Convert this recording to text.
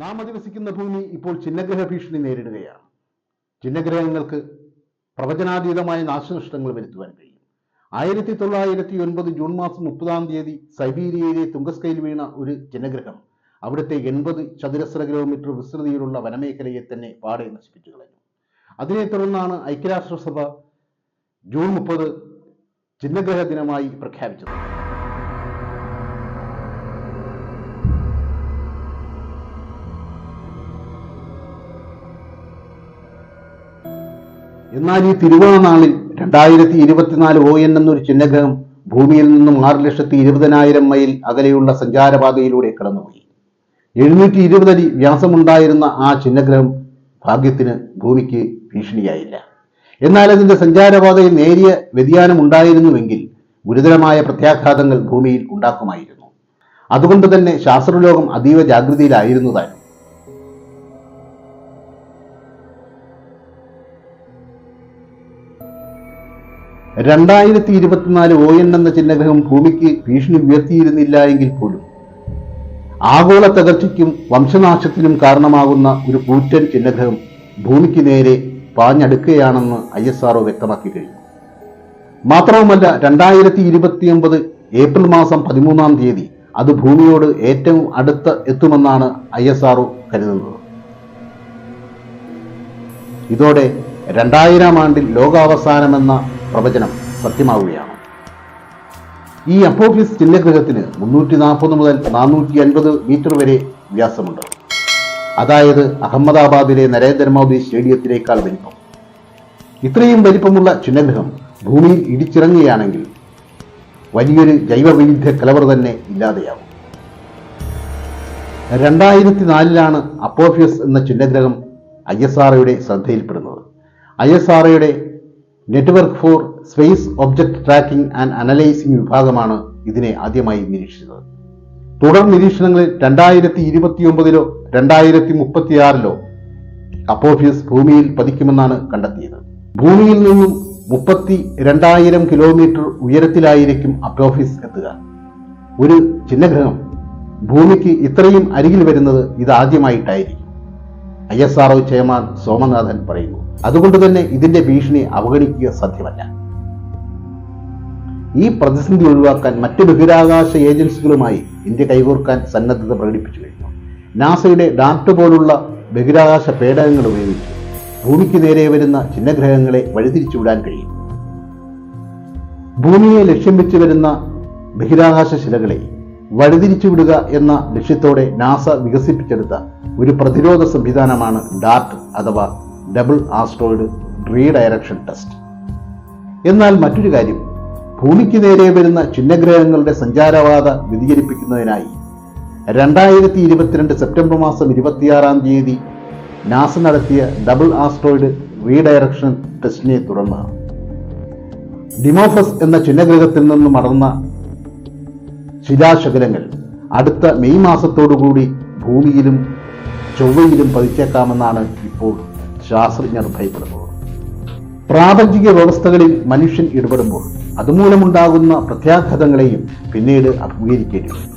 നാം അധിവസിക്കുന്ന ഭൂമി ഇപ്പോൾ ചിഹ്നഗ്രഹ ഭീഷണി നേരിടുകയാണ്. ചിഹ്നഗ്രഹങ്ങൾക്ക് പ്രവചനാതീതമായ നാശനഷ്ടങ്ങൾ വരുത്തുവാൻ കഴിയും. ആയിരത്തി തൊള്ളായിരത്തി ഒൻപത് ജൂൺ മാസം മുപ്പതാം തീയതി സൈബീരിയയിലെ തുങ്കസ്കയിൽ വീണ ഒരു ചിഹ്നഗ്രഹം അവിടുത്തെ എൺപത് ചതുരശ്ര കിലോമീറ്റർ വിസ്തൃതിയിലുള്ള വനമേഖലയെ തന്നെ പാടെ നശിപ്പിച്ചു കളഞ്ഞു. അതിനെ തുടർന്നാണ് ഐക്യരാഷ്ട്രസഭ ജൂൺ മുപ്പത് ചിഹ്നഗ്രഹ ദിനമായി പ്രഖ്യാപിച്ചത്. എന്നാൽ ഈ തിരുവോണനാളിൽ രണ്ടായിരത്തി ഇരുപത്തിനാല് ഒ എൻ എന്നൊരു ചിഹ്നഗ്രഹം ഭൂമിയിൽ നിന്നും ആറ് ലക്ഷത്തി ഇരുപതിനായിരം മൈൽ അകലെയുള്ള സഞ്ചാരപാതയിലൂടെ കടന്നുപോയി. എഴുന്നൂറ്റി ഇരുപത് അടി വ്യാസമുണ്ടായിരുന്ന ആ ചിഹ്നഗ്രഹം ഭാഗ്യത്തിന് ഭൂമിക്ക് ഭീഷണിയായില്ല. എന്നാൽ അതിന്റെ സഞ്ചാരപാതയിൽ നേരിയ വ്യതിയാനം ഉണ്ടായിരുന്നുവെങ്കിൽ ഗുരുതരമായ പ്രത്യാഘാതങ്ങൾ ഭൂമിയിൽ ഉണ്ടാക്കുമായിരുന്നു. അതുകൊണ്ട് തന്നെ ശാസ്ത്രലോകം അതീവ ജാഗ്രതയിലായിരുന്നു രണ്ടായിരത്തി ഇരുപത്തിനാല് ഒ എൻ എന്ന ചിഹ്നഗ്രഹം ഭൂമിക്ക് ഭീഷണി ഉയർത്തിയിരുന്നില്ല എങ്കിൽ പോലും ആഗോള തകർച്ചയ്ക്കും വംശനാശത്തിനും കാരണമാകുന്ന ഒരു കൂറ്റൻ ചിഹ്നഗ്രഹം ഭൂമിക്ക് നേരെ പാഞ്ഞടുക്കുകയാണെന്ന് ഐ എസ് ആർഒ വ്യക്തമാക്കി കഴിഞ്ഞു. മാത്രവുമല്ല രണ്ടായിരത്തി ഇരുപത്തിയൊമ്പത് ഏപ്രിൽ മാസം പതിമൂന്നാം തീയതി അത് ഭൂമിയോട് ഏറ്റവും അടുത്ത് എത്തുമെന്നാണ് ഐ എസ് ആർഒ കരുതുന്നത്. ഇതോടെ രണ്ടായിരം ആണ്ടിൽ ലോകാവസാനമെന്ന പ്രവചനം സത്യമാവുകയാണ്. ഈ അപ്പോഫിസ് ചിഹ്നഗ്രഹത്തിന് മുന്നൂറ്റി നാൽപ്പത് മുതൽ നാനൂറ്റി അൻപത് മീറ്റർ വരെ വ്യാസമുണ്ട്. അതായത് അഹമ്മദാബാദിലെ നരേന്ദ്രമോദി സ്റ്റേഡിയത്തിലേക്കാൾ വലിപ്പം. ഇത്രയും വലിപ്പമുള്ള ചിഹ്നഗ്രഹം ഭൂമിയിൽ ഇടിച്ചിറങ്ങുകയാണെങ്കിൽ വലിയൊരു ജൈവവൈവിധ്യ കലവർ തന്നെ ഇല്ലാതെയാവും. രണ്ടായിരത്തി നാലിലാണ് അപ്പോഫിയസ് എന്ന ചിഹ്നഗ്രഹം ഐ എസ് ആർഒയുടെ ശ്രദ്ധയിൽപ്പെടുന്നത്. I S ആർഒയുടെ network for space object tracking and analysing വിഭാഗമാണ് ഇതിനെ ആദ്യമായി നിരീക്ഷിച്ചത്. തുടർ നിരീക്ഷണങ്ങളിൽ രണ്ടായിരത്തി ഇരുപത്തിയൊമ്പതിലോ രണ്ടായിരത്തി മുപ്പത്തിയാറിലോ അപ്പോഫിയസ് ഭൂമിയിൽ പതിക്കുമെന്നാണ് കണ്ടെത്തിയത്. ഭൂമിയിൽ നിന്നും മുപ്പത്തി രണ്ടായിരം കിലോമീറ്റർ ഉയരത്തിലായിരിക്കും അപ്പോഫിസ് എത്തുക. ഒരു ചിഹ്നഗ്രഹം ഭൂമിക്ക് ഇത്രയും അരികിൽ വരുന്നത് ഇതാദ്യമായിട്ടായിരിക്കും. I S R O chairman Somanathan പറയുന്നു. അതുകൊണ്ട് തന്നെ ഇതിന്റെ ഭീഷണി അവഗണിക്കുക സാധ്യമല്ല. ഈ പ്രതിസന്ധി ഒഴിവാക്കാൻ മറ്റ് ബഹിരാകാശ ഏജൻസികളുമായി ഇന്ത്യ കൈകോർക്കാൻ സന്നദ്ധത പ്രകടിപ്പിച്ചു കഴിഞ്ഞു. നാസയുടെ ഡാർട്ട് പോലുള്ള ബഹിരാകാശ പേടകങ്ങൾ ഉപയോഗിച്ച് ഭൂമിക്ക് നേരെ വരുന്ന ചിഹ്നഗ്രഹങ്ങളെ വഴിതിരിച്ചുവിടാൻ കഴിയും. ഭൂമിയെ ലക്ഷ്യം വെച്ച് വരുന്ന ബഹിരാകാശ ശിലകളെ വഴിതിരിച്ചുവിടുക എന്ന ലക്ഷ്യത്തോടെ നാസ വികസിപ്പിച്ചെടുത്ത ഒരു പ്രതിരോധ സംവിധാനമാണ് ഡാർട്ട് അഥവാ ഡബിൾ ആസ്ട്രോയിഡ് റീഡയറക്ഷൻ ടെസ്റ്റ് എന്നാൽ മറ്റൊരു കാര്യം ഭൂമിക്ക് നേരെ വരുന്ന ചിഹ്നഗ്രഹങ്ങളുടെ സഞ്ചാരപാത വ്യതിചലിപ്പിക്കുന്നതിനായി രണ്ടായിരത്തി ഇരുപത്തിരണ്ട് സെപ്റ്റംബർ മാസം ഇരുപത്തിയാറാം തീയതി നാസ നടത്തിയ ഡബിൾ ആസ്ട്രോയിഡ് റീഡയറക്ഷൻ ടെസ്റ്റിനെ തുടർന്ന് ഡിമോഫസ് എന്ന ചിഹ്നഗ്രഹത്തിൽ നിന്നും മടർന്ന ശിലാശകലങ്ങൾ അടുത്ത മെയ് മാസത്തോടുകൂടി ഭൂമിയിലും ചൊവ്വയിലും പതിച്ചേക്കാമെന്നാണ് ഇപ്പോൾ ശാസ്ത്രജ്ഞർ ഭയപ്പെടുന്നത് പ്രാപഞ്ചിക വ്യവസ്ഥകളിൽ മനുഷ്യൻ ഇടപെടുമ്പോൾ അതുമൂലമുണ്ടാകുന്ന പ്രത്യാഘാതങ്ങളെയും പിന്നീട് അഭിമുഖീകരിക്കേണ്ടി വരും.